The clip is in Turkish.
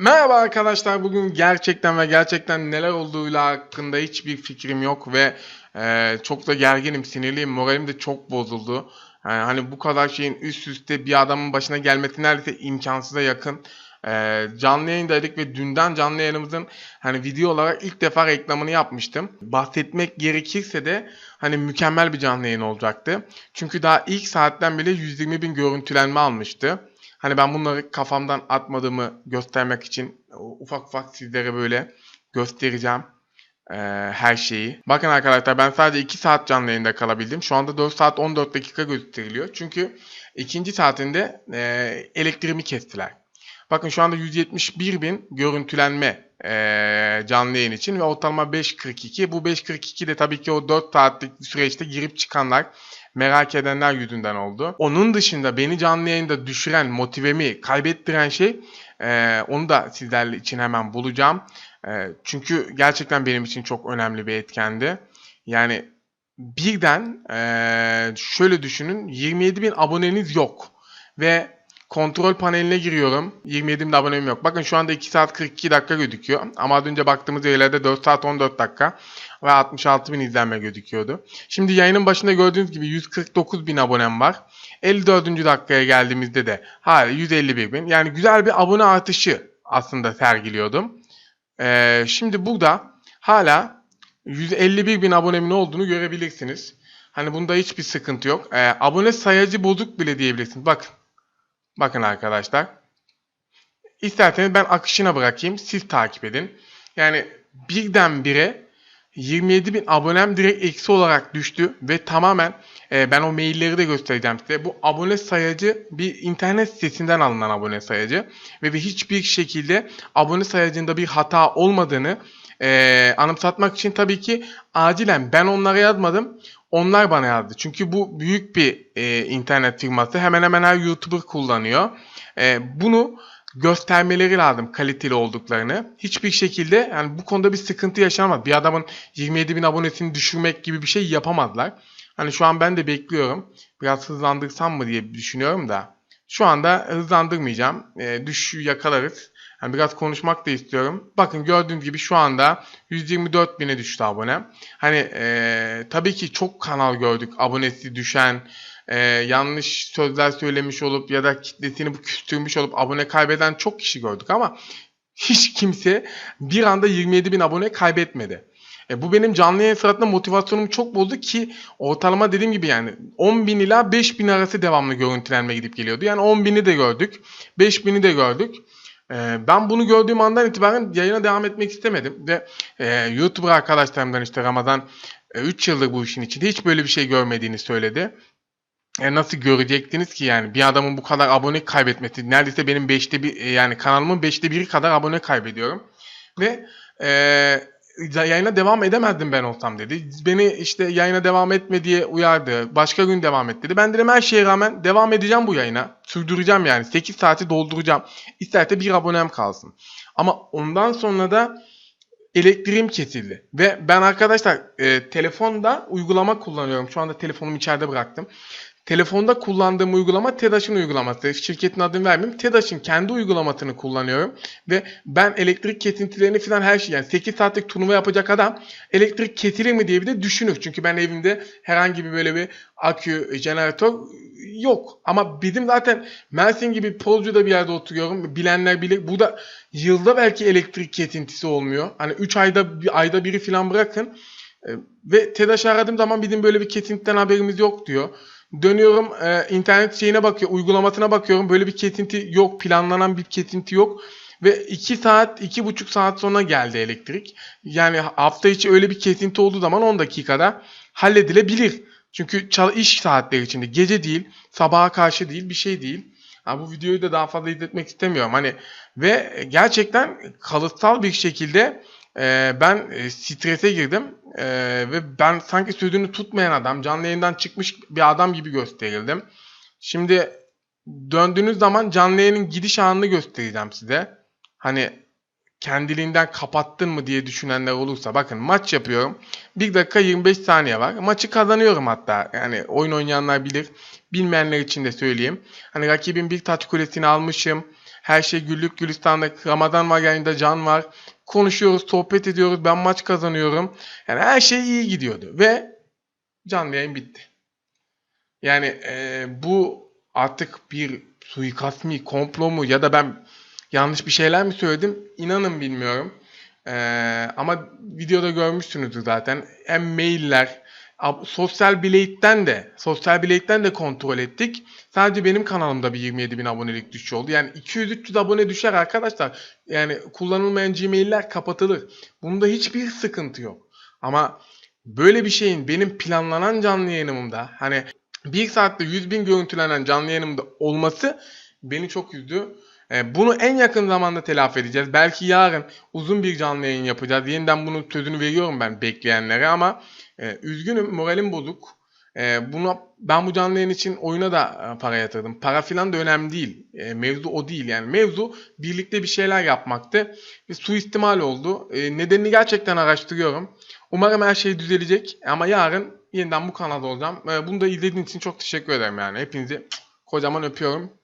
Merhaba arkadaşlar. Bugün gerçekten ve gerçekten neler olduğuyla hakkında hiçbir fikrim yok ve e, çok da gerginim, sinirliyim. Moralim de çok bozuldu. Yani hani bu kadar şeyin üst üste bir adamın başına gelmesi neredeyse imkansıza yakın. E, canlı yayındaydık ve dünden canlı yayınımızın hani video olarak ilk defa reklamını yapmıştım. Bahsetmek gerekirse de hani mükemmel bir canlı yayın olacaktı. Çünkü daha ilk saatten bile 120 bin görüntülenme almıştı. Hani ben bunları kafamdan atmadığımı göstermek için ufak ufak sizlere böyle göstereceğim eee, her şeyi. Bakın arkadaşlar ben sadece 2 saat canlı yayında kalabildim. Şu anda 4 saat 14 dakika gösteriliyor. Çünkü ikinci saatinde eee elektriğimi kestiler. Bakın şu anda 171 bin görüntülenme eee, canlı yayın için ve ortalama 5.42. Bu 5.42 de tabii ki o 4 saatlik süreçte girip çıkanlar merak edenler yüzünden oldu. Onun dışında beni canlı yayında düşüren, motivemi kaybettiren şey eee, onu da sizlerle için hemen bulacağım. Eee, çünkü gerçekten benim için çok önemli bir etkendi. Yani birden eee, şöyle düşünün 27 bin aboneniz yok ve kontrol paneline giriyorum. 27 bin abonem yok. Bakın şu anda 2 saat 42 dakika gözüküyor. Ama az önce baktığımız yerlerde 4 saat 14 dakika ve 66 bin izlenme gözüküyordu. Şimdi yayının başında gördüğünüz gibi 149 bin abonem var. 54. dakikaya geldiğimizde de hala 151 bin. Yani güzel bir abone artışı aslında sergiliyordum. Ee, şimdi burada hala 151 bin abonemin olduğunu görebilirsiniz. Hani bunda hiçbir sıkıntı yok. Ee, abone sayacı bozuk bile diyebilirsiniz. Bakın. Bakın arkadaşlar. İsterseniz ben akışına bırakayım. Siz takip edin. Yani birdenbire 27 bin abonem direkt eksi olarak düştü ve tamamen e, ben o mailleri de göstereceğim size. Bu abone sayacı bir internet sitesinden alınan abone sayacı ve bir hiçbir şekilde abone sayacında bir hata olmadığını e, anımsatmak için tabii ki acilen ben onlara yazmadım. Onlar bana yazdı. Çünkü bu büyük bir e, internet firması. Hemen hemen her YouTuber kullanıyor. E, bunu göstermeleri lazım kaliteli olduklarını. Hiçbir şekilde yani bu konuda bir sıkıntı yaşanmaz. Bir adamın 27 bin abonesini düşürmek gibi bir şey yapamazlar. Hani şu an ben de bekliyorum. Biraz hızlandırsam mı diye düşünüyorum da. Şu anda hızlandırmayacağım. E, düşüşü yakalarız. Yani biraz konuşmak da istiyorum. Bakın gördüğünüz gibi şu anda 124 bine düştü abone. Hani e, tabii ki çok kanal gördük abonesi düşen, e, yanlış sözler söylemiş olup ya da kitlesini küstürmüş olup abone kaybeden çok kişi gördük ama hiç kimse bir anda 27 bin abone kaybetmedi. E, bu benim canlı yayın sırasında motivasyonumu çok bozdu ki ortalama dediğim gibi yani 10 bin ila 5 bin arası devamlı görüntülenme gidip geliyordu. Yani 10 bini de gördük, 5 bini de gördük. Ee, Ben bunu gördüğüm andan itibaren yayına devam etmek istemedim. Ve e, YouTuber arkadaşlarımdan işte Ramazan 3 yıldır bu işin içinde hiç böyle bir şey görmediğini söyledi. E, nasıl görecektiniz ki yani? Bir adamın bu kadar abone kaybetmesi neredeyse benim 5'te bir e, yani kanalımın 5'te 1'i kadar abone kaybediyorum. Ve e, yayına devam edemezdim ben olsam dedi. Beni işte yayına devam etme diye uyardı. Başka gün devam et dedi. Ben dedim her şeye rağmen devam edeceğim bu yayına. Sürdüreceğim yani. 8 saati dolduracağım. İsterse bir abonem kalsın. Ama ondan sonra da elektriğim kesildi. Ve ben arkadaşlar e, telefonda uygulama kullanıyorum. Şu anda telefonumu içeride bıraktım. Telefonda kullandığım uygulama TEDAŞ'ın uygulaması. Şirketin adını vermeyeyim. TEDAŞ'ın kendi uygulamasını kullanıyorum. Ve ben elektrik kesintilerini falan her şey yani 8 saatlik turnuva yapacak adam elektrik kesilir mi diye bir de düşünür. Çünkü ben evimde herhangi bir böyle bir akü, jeneratör yok. Ama bizim zaten Mersin gibi Pozcu'da bir yerde oturuyorum. Bilenler bilir. Bu da yılda belki elektrik kesintisi olmuyor. Hani 3 ayda bir ayda biri falan bırakın. E, Ve TEDAŞ'ı aradığım zaman bizim böyle bir kesintiden haberimiz yok diyor. Dönüyorum e, internet şeyine bakıyor, uygulamasına bakıyorum. Böyle bir kesinti yok, planlanan bir kesinti yok. Ve 2 saat, 2,5 saat sonra geldi elektrik. Yani hafta içi öyle bir kesinti olduğu zaman 10 dakikada halledilebilir. Çünkü iş saatleri içinde gece değil, sabaha karşı değil, bir şey değil. Ha, bu videoyu da daha fazla izletmek istemiyorum. Hani ve gerçekten kalıtsal bir şekilde e, ben e, strese girdim E, ve ben sanki sözünü tutmayan adam, canlı yayından çıkmış bir adam gibi gösterildim. Şimdi döndüğünüz zaman canlı yayının gidiş anını göstereceğim size. Hani kendiliğinden kapattın mı diye düşünenler olursa bakın maç yapıyorum. 1 dakika 25 saniye var. Maçı kazanıyorum hatta. Yani oyun oynayanlar bilir. Bilmeyenler için de söyleyeyim. Hani rakibin bir taç kulesini almışım. Her şey güllük gülistanlık. Ramazan var yayında Can var. Konuşuyoruz, sohbet ediyoruz. Ben maç kazanıyorum. Yani her şey iyi gidiyordu. Ve canlı yayın bitti. Yani e, bu artık bir suikast mı, komplo mu ya da ben yanlış bir şeyler mi söyledim? İnanın bilmiyorum. E, ama videoda görmüşsünüzdür zaten. Hem mailler, sosyal biletten de sosyal biletten de kontrol ettik. Sadece benim kanalımda bir 27 bin abonelik düşüş oldu. Yani 200-300 abone düşer arkadaşlar. Yani kullanılmayan Gmail'ler kapatılır. Bunda hiçbir sıkıntı yok. Ama böyle bir şeyin benim planlanan canlı yayınımda hani bir saatte 100 bin görüntülenen canlı yayınımda olması beni çok üzdü. Ee, Bunu en yakın zamanda telafi edeceğiz. Belki yarın uzun bir canlı yayın yapacağız. Yeniden bunun sözünü veriyorum ben bekleyenlere ama e, üzgünüm moralim bozuk. E, bunu ben bu canlı yayın için oyuna da e, para yatırdım. Para filan da önemli değil. E, mevzu o değil yani. Mevzu birlikte bir şeyler yapmaktı. Bir suistimal oldu. E, nedenini gerçekten araştırıyorum. Umarım her şey düzelecek ama yarın yeniden bu kanalda olacağım. E, bunu da izlediğiniz için çok teşekkür ederim yani. Hepinizi kocaman öpüyorum.